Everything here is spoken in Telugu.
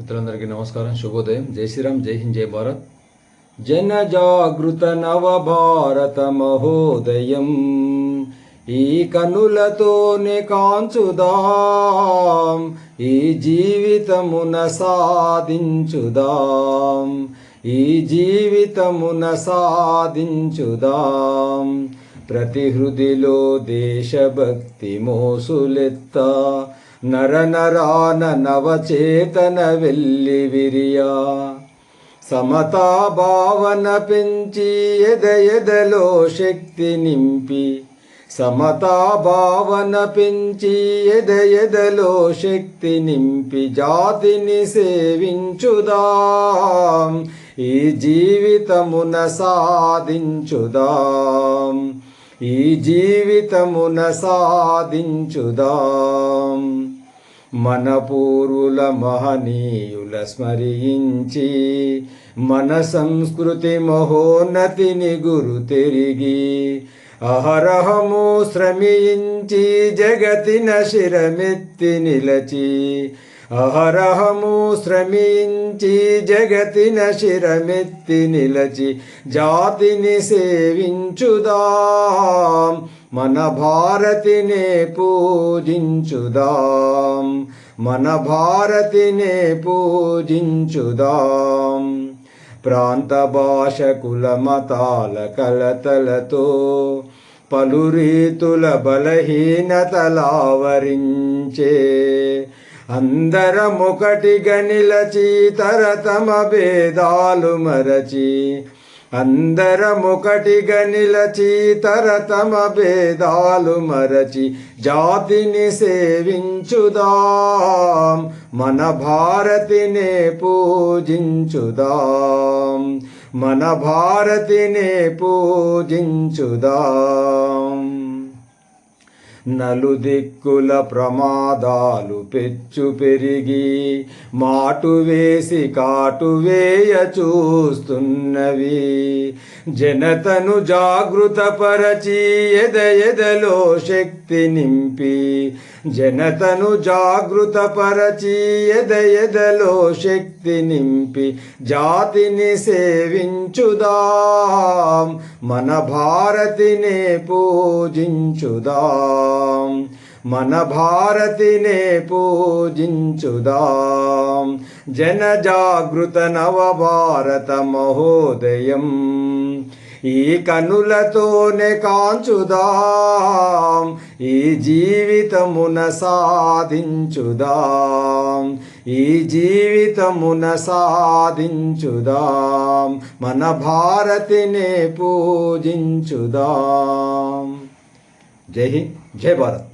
మిత్రులందరికీ నమస్కారం శుభోదయం. జై శ్రీరామ్ జై హింద్ జై భారత్. జన జాగృత నవ భారత మహోదయం. ఈ కనులతోనే కాంచుదాం ఈ జీవితమున సాధించుదాం ఈ జీవితమున సాధించుదాం. ప్రతి హృదిలో దేశభక్తి మోసులెత్త నర నరాన నవచేతన వెళ్ళి విరియా. సమతా భావన పెంచి ఎద ఎదలో శక్తి నింపి. సమతా భావన పెంచి ఎద ఎదలో శక్తి నింపి జాతిని సేవించుదా. ఈ జీవితమున సాధించుదాం. ఈ జీవితమున సాధించుదాం. మన పూర్వుల మహనీయుల స్మరించి మన సంస్కృతి మహోన్నతిని గురు తిరిగి అహరహము శ్రమించి జగతిన శిరమెత్తి నిలచి అహరహము శ్రమించి జగతిన శిరమెత్తి నిలచి జాతిని సేవించుదాం. మన భారతినే పూజించుదాం. మన భారతినే పూజించుదాం. ప్రాంత భాష కుల మతాల కలతలతో పలు రీతుల బలహీనతలావరించే అందరమొకటిగా నిలచి తరతమ భేదాలు మరచి అందరమొకటిగా నిలచి తరతమ భేదాలు మరచి జాతిని సేవించుదాం మన భారతినే పూజించుదాం మన భారతినే పూజించుదాం. నలుదిక్కుల ప్రమాదాలు పెచ్చు పెరిగి మాటు వేసి కాటు వేయ చూస్తున్నవి. జనతను జాగృతపరచి ఎద ఎదలో శక్తి నింపి. జనతను జాగృతపరచి ఎద ఎదలో శక్తి నింపి. జాతిని సేవించుదాం మన భారతినే పూజించుదాం. మన భారతినే పూజించుదాం. జనజాగృత నవ భారత మహోదయం. ఈ కనులతోనే కాంచుదాం. ఈ జీవితమున సాధించుదాం. ఈ జీవితమున సాధించుదాం. మన భారతినే పూజించుదాం. జై హింద్ జై భారత్